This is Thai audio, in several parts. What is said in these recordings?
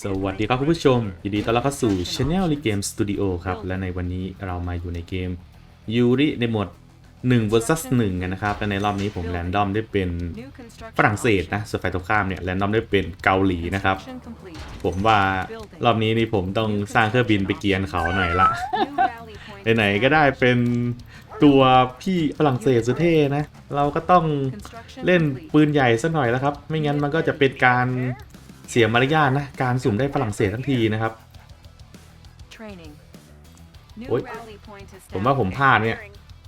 สวัสดีครับคุณผู้ชมยินดีต้อนรับเข้าสู่ Channel l e g a m e Studio ครับ และในวันนี้เรามาอยู่ในเกมยูริในหมด1 vs 1กันนะครับและในรอบนี้ผมแรนดอมได้เป็นฝรั่งเศสนะส่วนฝ่ายตรงข้ามเนี่ย แรนดอมได้เป็นเกาหลีนะครับ ผมว่ารอบนี้นี่ผมต้องสร้างเครื่องบินไปเกียนเขาหน่อยละไหนๆก็ได้เป็นตัวพี่ฝรั่งเศสสุดเท่นะ เราก็ต้องเล่นปืนใหญ่สักหน่อยแล้วครับไม่งั้นมันก็จะเป็นการเสียมารยาทนะการสุ่มได้ฝรั่งเศสทั้งทีนะครับโอ้ยผมว่าผมพลาดเนี่ย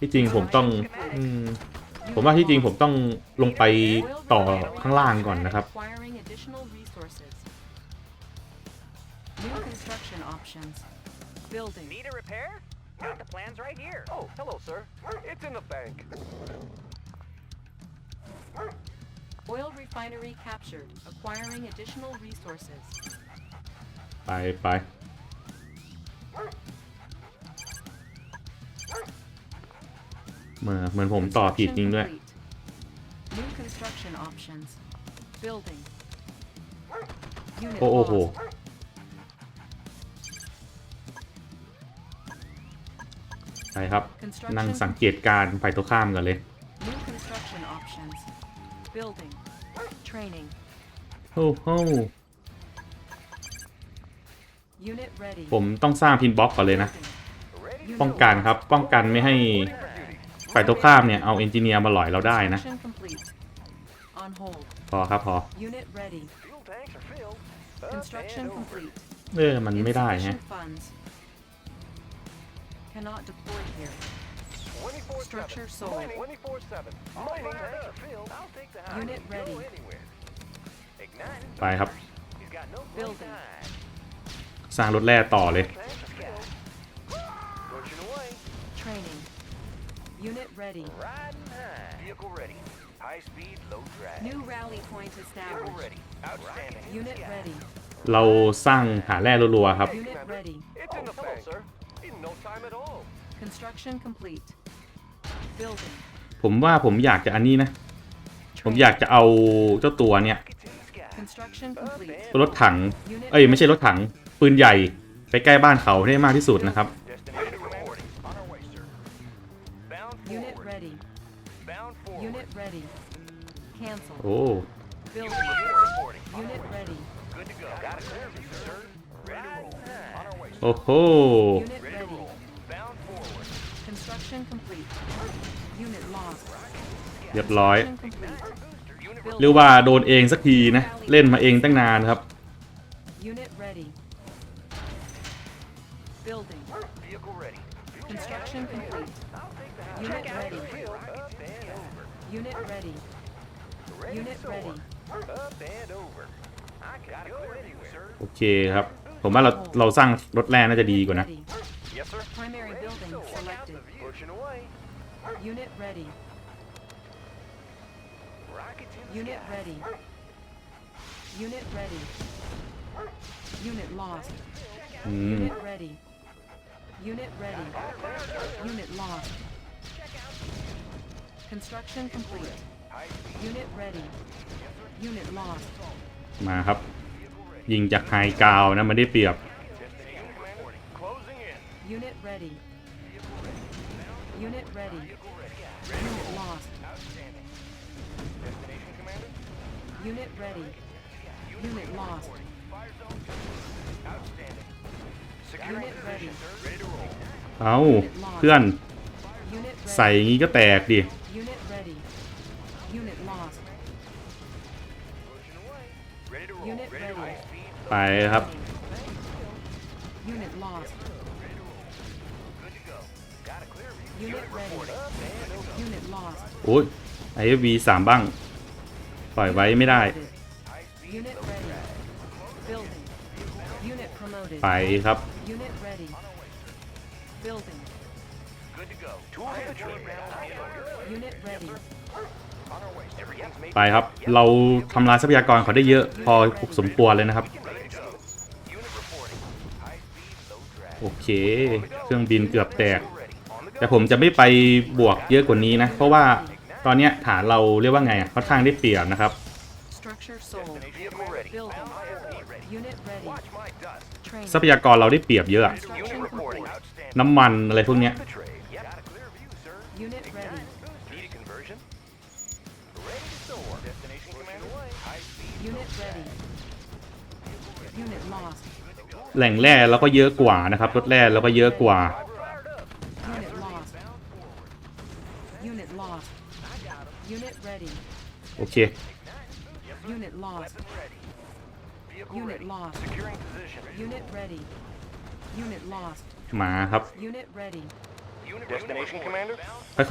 ที่จริงผมต้องอผมว่าที่จริงผมต้องลงไปต่อข้างล่างก่อนนะครับ the plans right here. Oh, hello, sir. It's in the bank. Oil refinery captured. Acquiring additional resources. ไปไปเหมือนเหมือนผมต่อผิดจริงด้วย New construction options. Building. โอ้โหใช่ครับ นั่งสังเกตการไ์ตัวข้ามกันเลย Training. Ho ho. ผมต้องสร้างพินบ็อกก่อนเลยนะ ป้องกันครับ ป้องกันไม่ให้ฝ่ายตรงข้ามเนี่ยเอาเอนจิเนียร์มาหลอยเราได้นะ พอครับพอเออมันไม่ได้ฮะ Structure sold. Mining, r i n i n g i e l d I'll take the high. Unit ready. ไปครับ สร้างรถแร่ต่อเลยเราสร้างหาแร่รัวๆครับผมว่าผมอยากจะอันนี้นะ ผมอยากจะเอาเจ้าตัวเนี่ยรถถัง เอ้ยไม่ใช่รถถัง ปืนใหญ่ไปใกล้บ้านเขาให้มากที่สุดนะครับ โอ้โอ้โหเรียบร้อยเรียกว่าโดนเองสักทีนะเล่นมาเองตั้งนานครับโอเคครับผมว่าเราเราสร้างรถแรงน่าจะดีกว่านะ Unit ready. Unit ready. Unit lost. Unit ready. Unit ready. Unit lost. Construction complete. Unit ready. Unit lost. มาครับ ยิงจากไฮกาวนะมันได้เปรียบ Unit ready. Unit ready. Unit lost. เอาเพื่อน ใส่อย่างนี้ก็แตกดิไปครับโอ้ยไอ้วีสามบ้าง ปล่อยไว้ไม่ได้ไปครับ ไปครับเราทำลายทรัพยากรเขาได้เยอะ พอสมควรเลยนะครับ โอเค เครื่องบินเกือบแตก แต่ผมจะไม่ไปบวกเยอะกว่านี้นะ เพราะว่าตอนนี้ฐานเราเรียกว่าไงค่อนข้างได้เปรียบนะครับ ทรัพยากรเราได้เปรียบเยอะ น้ำมันอะไรพวกนี้ แหล่งแร่เราก็เยอะกว่านะครับรถแร่เราก็เยอะกว่าโอเค มาครับ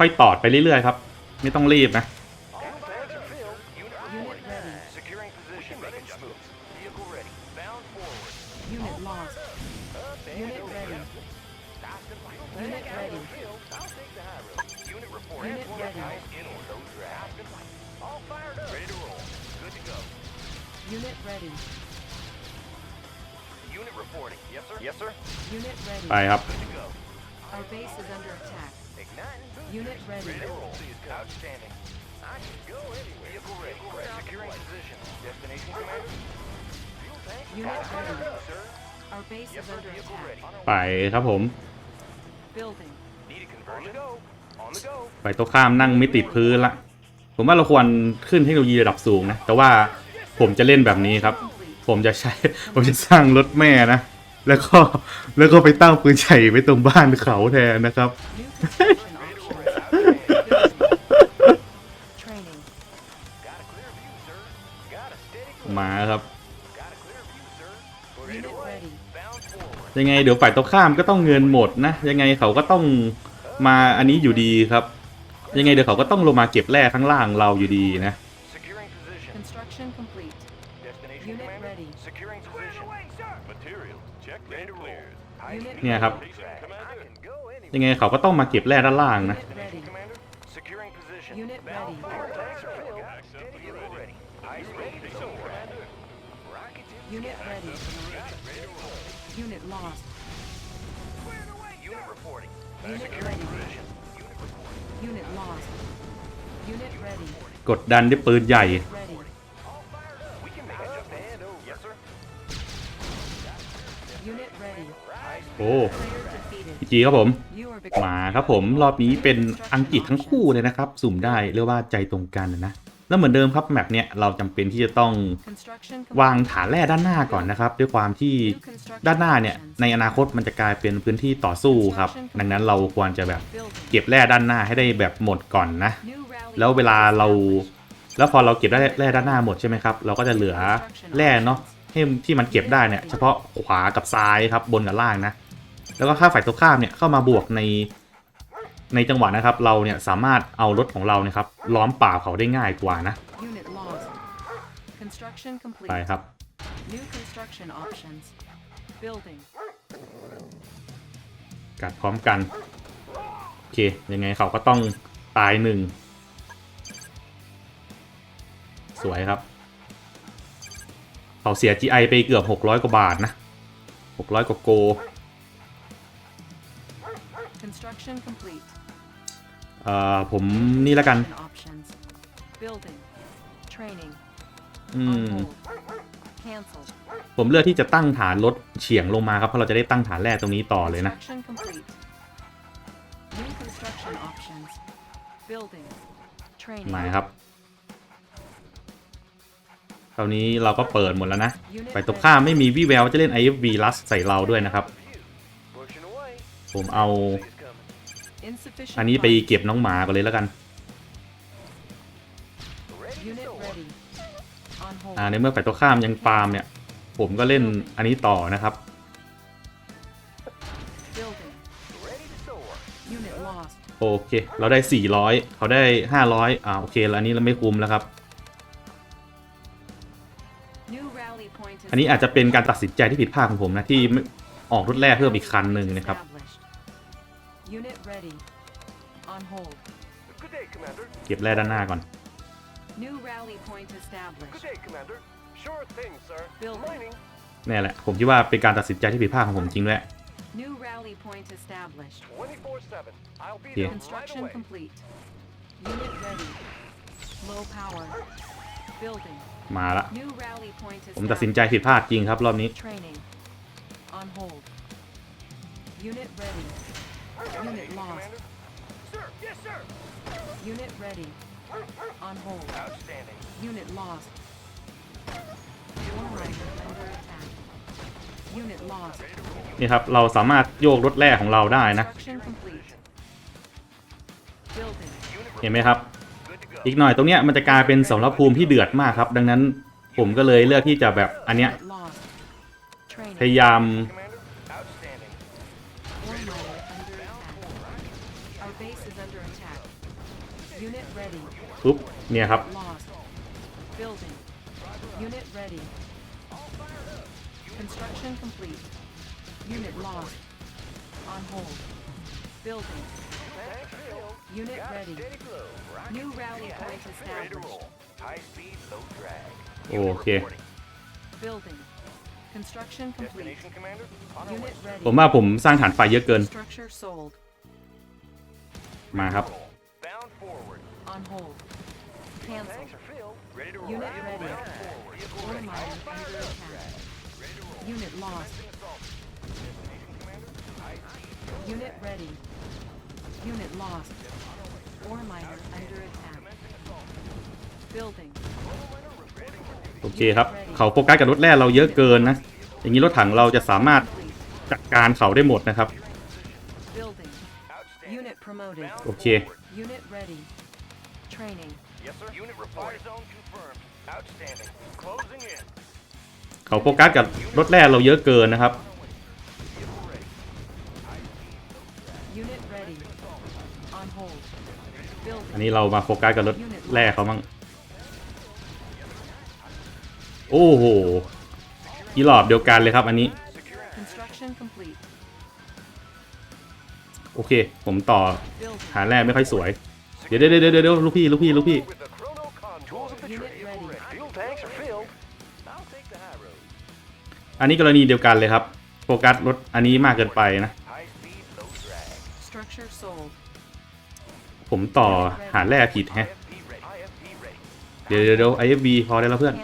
ค่อยๆ ตอดไปเรื่อยๆ ครับ ไม่ต้องรีบนะโ Unit ready. Unit report. Unit ready. In order. Those are All fired up. Ready to roll. Good to go. Unit ready. Unit reporting. Yes, sir. Yes, sir. Unit ready. I up. Good to go. Our base is under attack. Igniting. Unit ready. Ready to roll. Outstanding. I can go anywhere. Vehicle ready. Securing position. Destination command. Unit ready. Sir. ไปครับผม ไปตัวข้ามนั่งไม่ติดพื้นละผมว่าเราควรขึ้นเทคโนโลยีระดับสูงนะ แต่ว่าผมจะเล่นแบบนี้ครับ ผมจะใช้ผมจะสร้างรถแม่นะ แล้วก็แล้วก็ไปตั้งปืนใหญ่ไว้ตรงบ้านเขาแทนนะครับยังไงเดี๋ยวฝ่ายตรงข้ามก็ต้องเงินหมดนะยังไงเขาก็ต้องมาอันนี้อยู่ดีครับ ยังไงเดี๋ยวเขาก็ต้องลงมาเก็บแร่ข้างล่างเราอยู่ดีนะเนี่ยครับ ยังไงเขาก็ต้องมาเก็บแร่ด้านล่างนะ Unit ready. Unit lost. Unit reporting. Unit ready. Unit lost. Unit ready. กดดันด้วยปืนใหญ่ Ready. We can make adjustments. Yes, sir. Unit ready. โอ้ Player defeated. พีจีครับผม You are becoming. มาครับผม รอบนี้เป็นอังกฤษทั้งคู่เลยนะครับสุ่มได้เรียกว่าใจตรงกันนะแล้วเหมือนเดิมครับแมปเนี้ยเราจำเป็นที่จะต้อง วางฐานแร่ด้านหน้าก่อนนะครับ ด้วยความที่ด้านหน้าเนี่ยในอนาคตมันจะกลายเป็นพื้นที่ต่อสู้ครับ ดังนั้นเราควรจะแบบเก็บแร่ด้านหน้าให้ได้แบบหมดก่อนนะ แล้วเวลาเรา แล้วพอเราเก็บแร่แร่ด้านหน้าหมดใช่ไหมครับเราก็จะเหลือแร่เนาะให้ที่มันเก็บได้เนี่ย เฉพาะขวากับซ้ายครับบนกับล่างนะแล้วก็ค่าฝ่ายตรงข้ามเนี่ยเข้ามาบวกในในจังหวะนะครับ เราเนี่ยสามารถเอารถของเราเนี่ยครับ ล้อมป่าเขาได้ง่ายกว่านะไปครับกัดพร้อมกัน โอเค ยังไงเขาก็ต้องตายหนึ่ง สวยครับเขาเสีย GI ไปเกือบ 600 กว่าบาทนะ 600 กว่าโก Construction complete. เอ่อผมนี่ละกันอืมผมเลือกที่จะตั้งฐานรถ เฉียงลงมา ครับ เพราะ เราจะได้ตั้งฐานแรก ตรงนี้ต่อเลยนะมาครับ คราวนี้เราก็เปิดหมด แล้วนะ ไปตกข้ามไม่มีวีแววจะเล่น IFV ลัส ใส่เราด้วยนะครับ ผมเอาอันนี้ไปเก็บน้องหมาก่อนเลยแล้วกัน อ่าในเมื่อแ่ดตัวข้ามยังปาล์มเนี่ย ผมก็เล่นอันนี้ต่อนะครับ โอเค เราได้ 400 เขาได้ 500 อ่าโอเคแล้วอันนี้เราไม่คุ้มแล้วครับ อันนี้อาจจะเป็นการตัดสินใจที่ผิดพลาดของผมนะ ที่ออกรุ่นแรกเพิ่มอีกคันหนึ่งนะครับ Unit ready. On hold. Good day, Commander. เก็บแร่ด้านหน้าก่อน New rally point Good established. day, Commander. Sure thing, sir. Building. Mining. นี่แหละ ผมคิดว่าเป็นการตัดสินใจที่ผิดพลาดของผมจริงด้วย New rally point established. 24 7. I'll be Yeah. there right Construction away. complete. Unit ready. Low power. Building. มาละ New rally point ผมตัดสินใจ established. ผิดพลาดจริงครับ รอบนี้ Training. On hold. Unit ready. Unit lost. Sir, yes, sir. Unit ready. On hold. Outstanding. Unit lost. นี่ครับเราสามารถโยกรถแรกของเราได้นะ เห็นไหมครับ อีกหน่อยตรงเนี้ยมันจะกลายเป็นสำรับภูมิที่เดือดมากครับ ดังนั้นผมก็เลยเลือกที่จะแบบอันเนี้ยพยายามปุ๊บเนี่ยครับโอเคผมว่าผมสร้างฐานไฟเยอะเกินมาครับโอเคครับเขาโฟกัสกับรถแร่เราเยอะเกินนะอย่างนี้รถถังเราจะสามารถจัดการเขาได้หมดนะครับเขาโฟกัสกับรถแรกเราเยอะเกินนะครับ อันนี้เรามาโฟกัสกับรถแรกเขามั้งโอ้โหอีหลอบเดียวกันเลยครับอันนี้โอเค ผมต่อหาแร่ไม่ค่อยสวย เดี๋ยวเดี๋ยวเดี๋ยวเดี๋ยวลูกพี่ลูกพี่ลูกพี่ อันนี้กรณีเดียวกันเลยครับ โฟกัสรถอันนี้มากเกินไปนะ ผมต่อหาแร่ผิดฮะ เดี๋ยวเดี๋ยวไอ f ีพอได้แล้วเพื่อน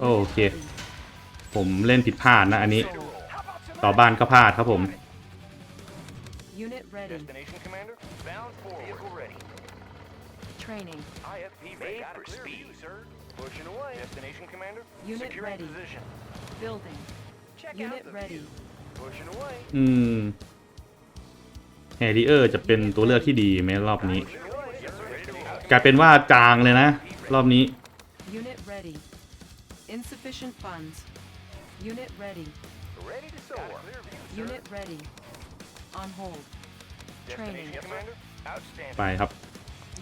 โอเค ผมเล่นผิดพลาดนะอันนี้ ต่อบ้านก็พลาดครับผม อืมแฮรีเออร์ จะเป็นตัวเลือกที่ดีไหมรอบนี้ กลายเป็นว่าจางเลยนะ รอบนี้ Unit ready. Insufficient funds. Unit ready. Ready to soar. View, Unit ready. On hold. Training. Commander. Outstanding. ไปครับ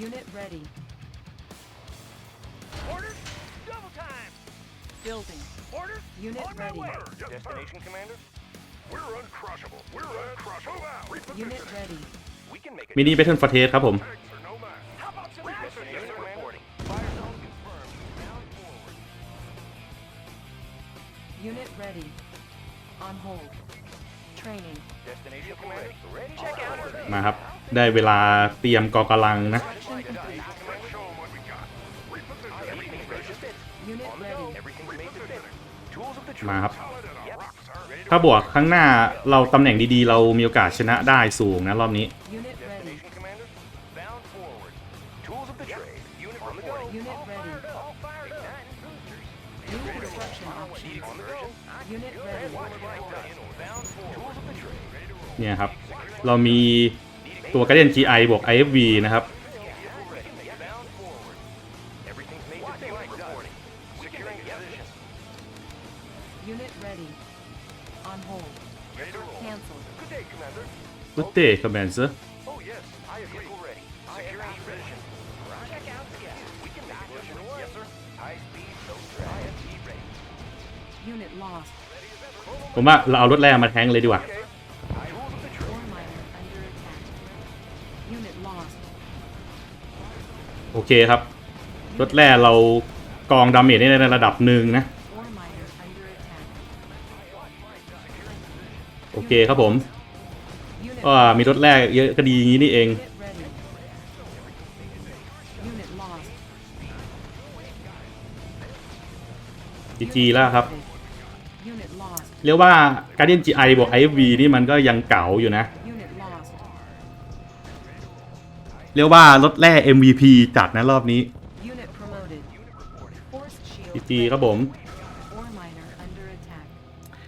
Unit ready. Orders. Double time. Building. Order. Unit On ready. Yes, Destination, Commander. We're uncrushable. We're uncrushable. Unit ready. We can make it. มินิเบทเทิลฟอร์เทสครับผมมาครับ ได้เวลาเตรียมกองกำลังนะ มาครับ ถ้าบวกข้างหน้าเราตำแหน่งดีๆ เรามีโอกาสชนะได้สูงนะรอบนี้ เนี่ยครับเรามีตัวกระเด็น GI บวก IFV นะครับกุเต้คอมเบนเซอร์ผมว่าเราเอารถแรงมาแทงเลยดีกว่าโอเคครับ รถแร่เรากองดาเมจได้ในระดับหนึ่งนะ โอเคครับผมก็มีรถแร่เยอะก็ดีอย่างนี้นี่เองจีจีแล้วครับ เรียกว่าการเด่นจีไอบวกไอวีนี่มันก็ยังเก่าอยู่นะเรียกว่ารถแร่ MVP จัดนะ รอบนี้ดีครับผม